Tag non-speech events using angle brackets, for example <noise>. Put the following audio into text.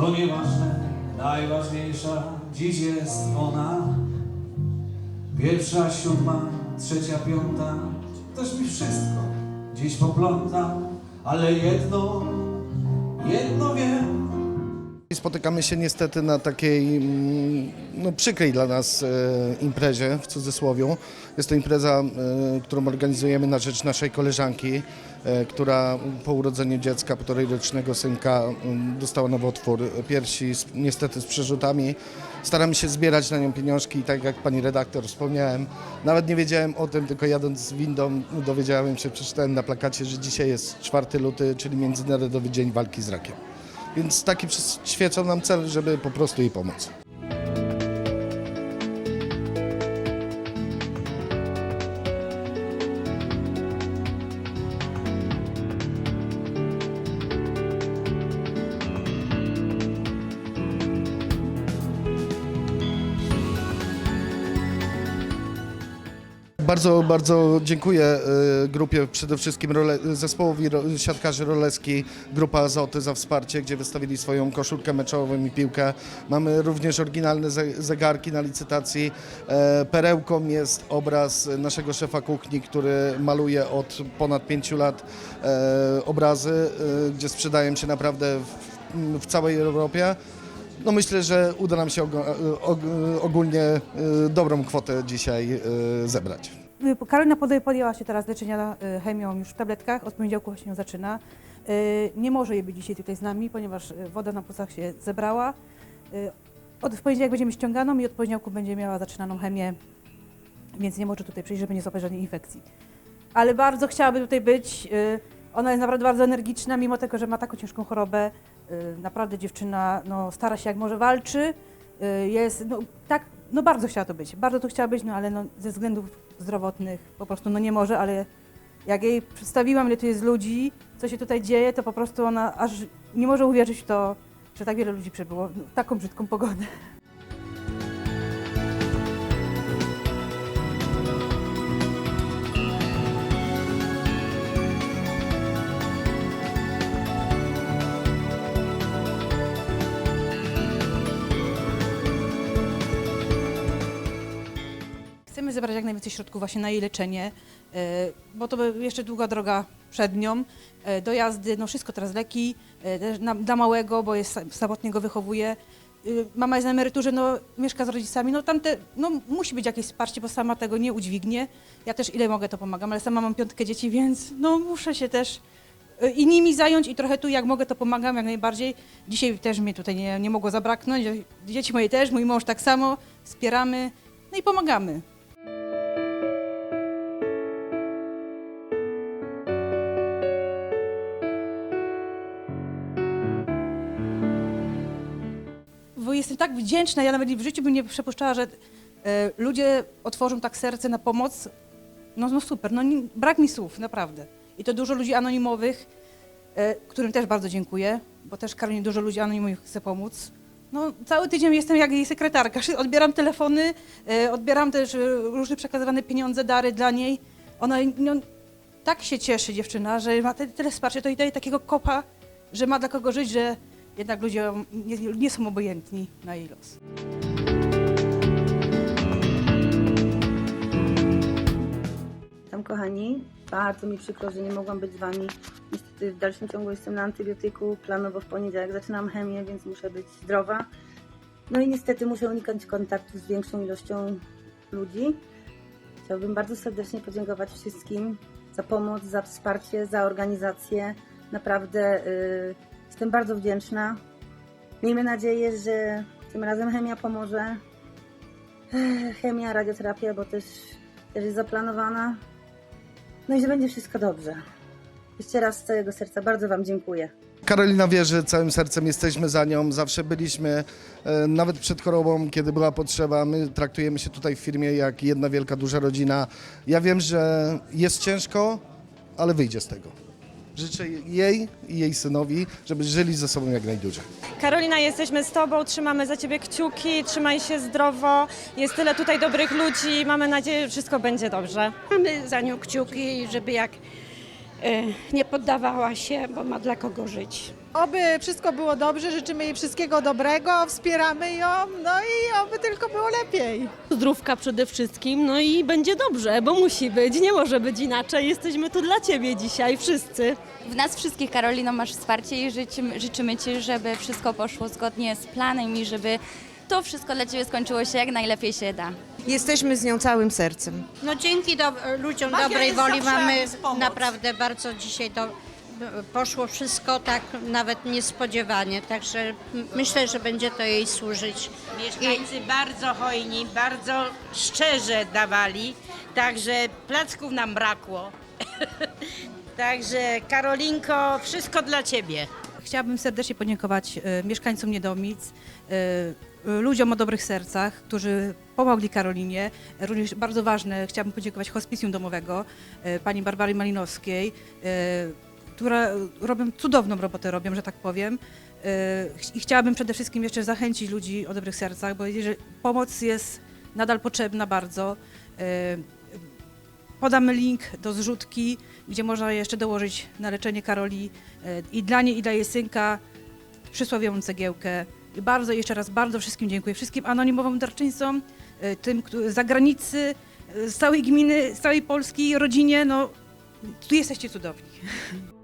To nieważne, najważniejsza dziś jest ona. Pierwsza, siódma, trzecia, piąta, ktoś mi wszystko dziś popląta, ale jedno, jedno wiem. Spotykamy się niestety na takiej mm, no, przykrej dla nas e, imprezie, w cudzysłowie. Jest to impreza, e, którą organizujemy na rzecz naszej koleżanki, e, która po urodzeniu dziecka, półtorej-rocznego synka, mm, dostała nowotwór piersi, z, niestety z przerzutami. Staramy się zbierać na nią pieniążki i tak jak pani redaktor wspomniałem, nawet nie wiedziałem o tym, tylko jadąc windą dowiedziałem się, przeczytałem na plakacie, że dzisiaj jest 4 luty, czyli Międzynarodowy Dzień Walki z Rakiem. Więc taki przyświecał nam cel, żeby po prostu jej pomóc. Bardzo, bardzo dziękuję e, grupie, przede wszystkim role, zespołowi siatkarzy Roleski, Grupa Azoty za wsparcie, gdzie wystawili swoją koszulkę meczową i piłkę. Mamy również oryginalne ze- zegarki na licytacji. E, Perełką jest obraz naszego szefa kuchni, który maluje od ponad pięciu lat e, obrazy, e, gdzie sprzedają się naprawdę w, w całej Europie. No myślę, że uda nam się ogólnie dobrą kwotę dzisiaj zebrać. Y, Karolina podjęła się teraz leczenia y, chemią już w tabletkach, od poniedziałku właśnie ją zaczyna. Y, Nie może jej być dzisiaj tutaj z nami, ponieważ woda na płucach się zebrała. Od w poniedziałek będziemy ściąganą i od poniedziałku będzie miała zaczynaną chemię, więc nie może tutaj przyjść, żeby nie złapać żadnej infekcji. Ale bardzo chciałaby tutaj być. Ona jest naprawdę bardzo energiczna, mimo tego, że ma taką ciężką chorobę. Naprawdę dziewczyna no, stara się jak może, walczy. Jest, no, tak, no bardzo chciała to być, bardzo to chciała być, no ale no, ze względów zdrowotnych po prostu no nie może, ale jak jej przedstawiłam, ile tu jest ludzi, co się tutaj dzieje, to po prostu ona aż nie może uwierzyć w to, że tak wiele ludzi przybyło w taką brzydką pogodę. Zebrać jak najwięcej środków właśnie na jej leczenie, e, bo to jeszcze długa droga przed nią. E, Dojazdy, no wszystko teraz leki, e, dla małego, bo jest sa- samotnie go wychowuje. Mama jest na emeryturze, no mieszka z rodzicami, no tamte, no musi być jakieś wsparcie, bo sama tego nie udźwignie. Ja też ile mogę to pomagam, ale sama mam piątkę dzieci, więc no muszę się też i nimi zająć i trochę tu jak mogę to pomagam jak najbardziej. Dzisiaj też mnie tutaj nie, nie mogło zabraknąć, dzieci moje też, mój mąż tak samo, wspieramy, no i pomagamy. Jestem tak wdzięczna, ja nawet w życiu bym nie przypuszczała, że e, ludzie otworzą tak serce na pomoc. No, no super, no nie, brak mi słów, naprawdę. I to dużo ludzi anonimowych, e, którym też bardzo dziękuję, bo też Karolinie dużo ludzi anonimowych chce pomóc. No, cały tydzień jestem jak jej sekretarka, odbieram telefony, e, odbieram też e, różne przekazywane pieniądze, dary dla niej. Ona no, tak się cieszy dziewczyna, że ma tyle wsparcia, to jej daje takiego kopa, że ma dla kogo żyć, że jednak ludzie nie, nie są obojętni na jej los. Tam kochani, bardzo mi przykro, że nie mogłam być z Wami. Niestety w dalszym ciągu jestem na antybiotyku, planowo w poniedziałek zaczynam chemię, więc muszę być zdrowa. No i niestety muszę unikać kontaktu z większą ilością ludzi. Chciałabym bardzo serdecznie podziękować wszystkim za pomoc, za wsparcie, za organizację. Naprawdę y, jestem bardzo wdzięczna. Miejmy nadzieję, że tym razem chemia pomoże. Chemia, radioterapia, bo też, też jest zaplanowana. No i że będzie wszystko dobrze. Jeszcze raz z całego serca bardzo Wam dziękuję. Karolina wie, że całym sercem jesteśmy za nią, zawsze byliśmy, e, nawet przed chorobą, kiedy była potrzeba. My traktujemy się tutaj w firmie jak jedna wielka, duża rodzina. Ja wiem, że jest ciężko, ale wyjdzie z tego. Życzę jej i jej synowi, żeby żyli ze sobą jak najdłużej. Karolina, jesteśmy z Tobą, trzymamy za Ciebie kciuki, trzymaj się zdrowo. Jest tyle tutaj dobrych ludzi, mamy nadzieję, że wszystko będzie dobrze. Mamy za nią kciuki, żeby jak nie poddawała się, bo ma dla kogo żyć. Oby wszystko było dobrze, życzymy jej wszystkiego dobrego, wspieramy ją, no i oby tylko było lepiej. Zdrówka przede wszystkim, no i będzie dobrze, bo musi być, nie może być inaczej. Jesteśmy tu dla Ciebie dzisiaj, wszyscy. W nas wszystkich, Karolino, masz wsparcie i życzymy, życzymy Ci, żeby wszystko poszło zgodnie z planem i żeby to wszystko dla Ciebie skończyło się jak najlepiej się da. Jesteśmy z nią całym sercem. No dzięki do, ludziom Magia dobrej jest woli zawsze mamy z pomoc. naprawdę bardzo dzisiaj do, poszło wszystko tak nawet niespodziewanie, także m- myślę, że będzie to jej służyć. Mieszkańcy bardzo hojni, bardzo szczerze dawali, także placków nam brakło. <laughs> także Karolinko, wszystko dla Ciebie. Chciałabym serdecznie podziękować e, mieszkańcom Niedomic, e, e, ludziom o dobrych sercach, którzy pomogli Karolinie. Również bardzo ważne, chciałabym podziękować hospicjum domowego, e, pani Barbary Malinowskiej, e, która robią cudowną robotę, robią, że tak powiem. E, I chciałabym przede wszystkim jeszcze zachęcić ludzi o dobrych sercach, bo pomoc jest nadal potrzebna bardzo. Podamy link do zrzutki, gdzie można jeszcze dołożyć na leczenie Karoli i dla niej, i dla jej synka przysłowiową cegiełkę. I bardzo, jeszcze raz bardzo wszystkim dziękuję. Wszystkim anonimowym darczyńcom, tym którzy z zagranicy, e, z całej gminy, z całej Polski, rodzinie. No, tu jesteście cudowni. <laughs>